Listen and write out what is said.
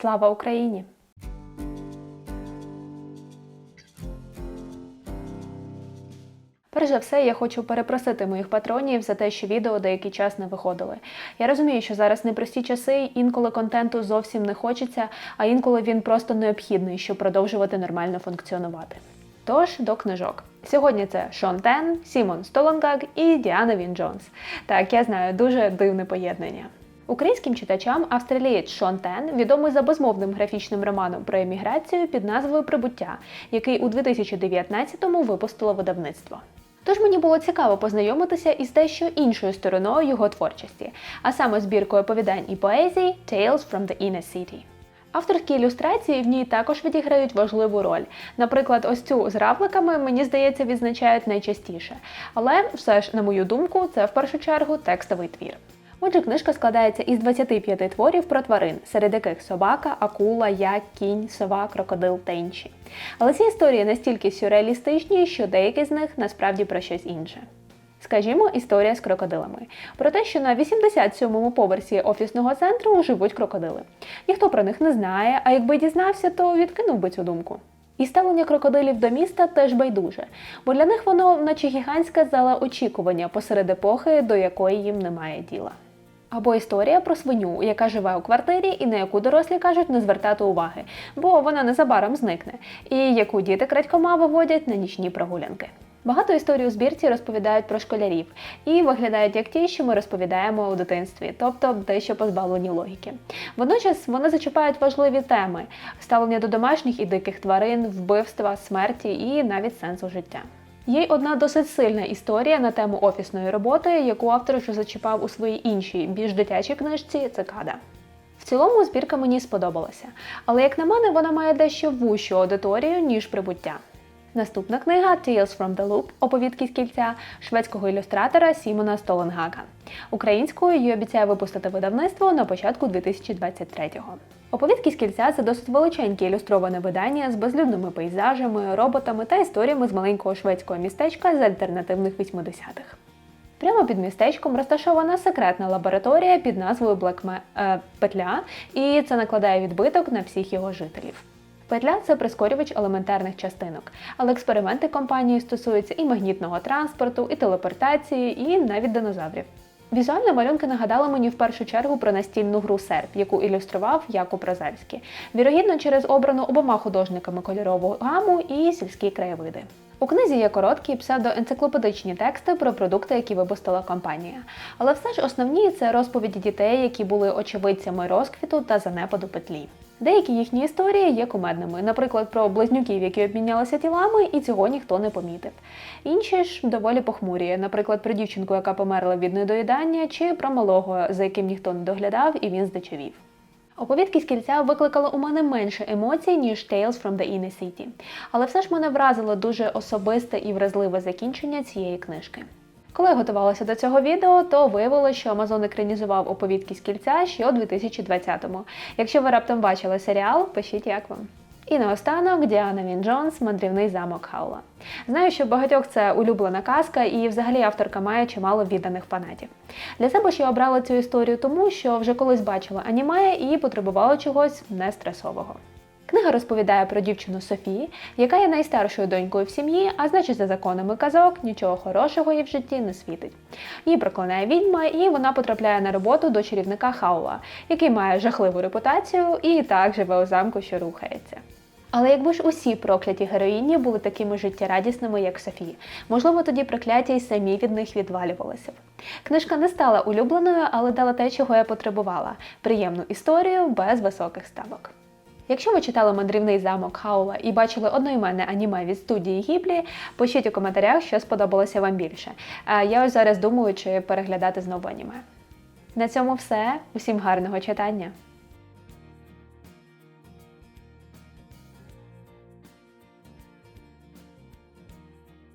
Слава Україні! Перш за все, я хочу перепросити моїх патронів за те, що відео деякий час не виходили. Я розумію, що зараз непрості часи, інколи контенту зовсім не хочеться, а інколи він просто необхідний, щоб продовжувати нормально функціонувати. Тож до книжок. Сьогодні це Шон Тен, Сімон Столонгаг і Діана Він Джонс. Так, я знаю, дуже дивне поєднання. Українським читачам австралієць Шон Тен відомий за безмовним графічним романом про еміграцію під назвою Прибуття, який у 2019-му випустило видавництво. Тож мені було цікаво познайомитися із дещо іншою стороною його творчості, а саме збіркою оповідань і поезій Tales from the Inner City. Авторські ілюстрації в ній також відіграють важливу роль. Наприклад, ось цю з равликами, мені здається, відзначають найчастіше. Але все ж, на мою думку, це в першу чергу текстовий твір. Отже, книжка складається із 25 творів про тварин, серед яких собака, акула, як, кінь, сова, крокодил та інші. Але ці історії настільки сюрреалістичні, що деякі з них насправді про щось інше. Скажімо, історія з крокодилами. Про те, що на 87-му поверсі офісного центру живуть крокодили. Ніхто про них не знає, а якби дізнався, то відкинув би цю думку. І ставлення крокодилів до міста теж байдуже, бо для них воно, наче гігантська зала очікування посеред епохи, до якої їм немає діла. Або історія про свиню, яка живе у квартирі і на яку дорослі кажуть не звертати уваги, бо вона незабаром зникне, і яку діти крадькома виводять на нічні прогулянки. Багато історій у збірці розповідають про школярів і виглядають як ті, що ми розповідаємо у дитинстві, тобто дещо позбавлені логіки. Водночас вони зачіпають важливі теми: ставлення до домашніх і диких тварин, вбивства, смерті і навіть сенсу життя. Є й одна досить сильна історія на тему офісної роботи, яку автор вже зачіпав у своїй іншій, більш дитячій книжці Цикада. В цілому збірка мені сподобалася, але як на мене, вона має дещо вущу аудиторію, ніж прибуття. Наступна книга Tales from the Loop оповідки з кільця шведського ілюстратора Сімона Столенгага. Українською її обіцяє випустити видавництво на початку 2023-го. Оповідки з кільця це досить величеньке ілюстроване видання з безлюдними пейзажами, роботами та історіями з маленького шведського містечка з альтернативних 80-х. Прямо під містечком розташована секретна лабораторія під назвою Блекме Петля, і це накладає відбиток на всіх його жителів. Петля це прискорювач елементарних частинок, але експерименти компанії стосуються і магнітного транспорту, і телепортації, і навіть динозаврів. Візуально малюнки нагадали мені в першу чергу про настільну гру серп, яку ілюстрував Якуб Розельський. Вірогідно, через обрану обома художниками кольорову гаму і сільські краєвиди. У книзі є короткі псевдоенциклопедичні тексти про продукти, які випустила компанія. Але все ж основні це розповіді дітей, які були очевидцями розквіту та занепаду петлі. Деякі їхні історії є кумедними, наприклад, про близнюків, які обмінялися тілами, і цього ніхто не помітив. Інші ж доволі похмурі, наприклад, про дівчинку, яка померла від недоїдання, чи про малого, за яким ніхто не доглядав, і він здичавів. Оповідки з кільця викликали у мене менше емоцій, ніж Tales from the Inner City. Але все ж мене вразило дуже особисте і вразливе закінчення цієї книжки. Коли я готувалася до цього відео, то виявилося, що Amazon екранізував оповідки з кільця ще у 2020-му. Якщо ви раптом бачили серіал, пишіть як вам. І наостанок Діана Він Джонс Мандрівний замок Хаула. Знаю, що багатьох це улюблена казка, і взагалі авторка має чимало відданих фанатів. Для себе ж я обрала цю історію тому, що вже колись бачила аніме і потребувала чогось нестресового. Книга розповідає про дівчину Софії, яка є найстаршою донькою в сім'ї, а значить, за законами казок нічого хорошого їй в житті не світить. Її проклинає відьма, і вона потрапляє на роботу до чарівника Хаула, який має жахливу репутацію і так живе у замку, що рухається. Але якби ж усі прокляті героїні були такими життєрадісними, як Софія, можливо, тоді прокляття й самі від них відвалювалися б. Книжка не стала улюбленою, але дала те, чого я потребувала приємну історію без високих ставок. Якщо ви читали мандрівний замок Хаула і бачили одноіменне аніме від студії Гіблі, пишіть у коментарях, що сподобалося вам більше. Я ось зараз думаю, чи переглядати знову аніме. На цьому все. Усім гарного читання!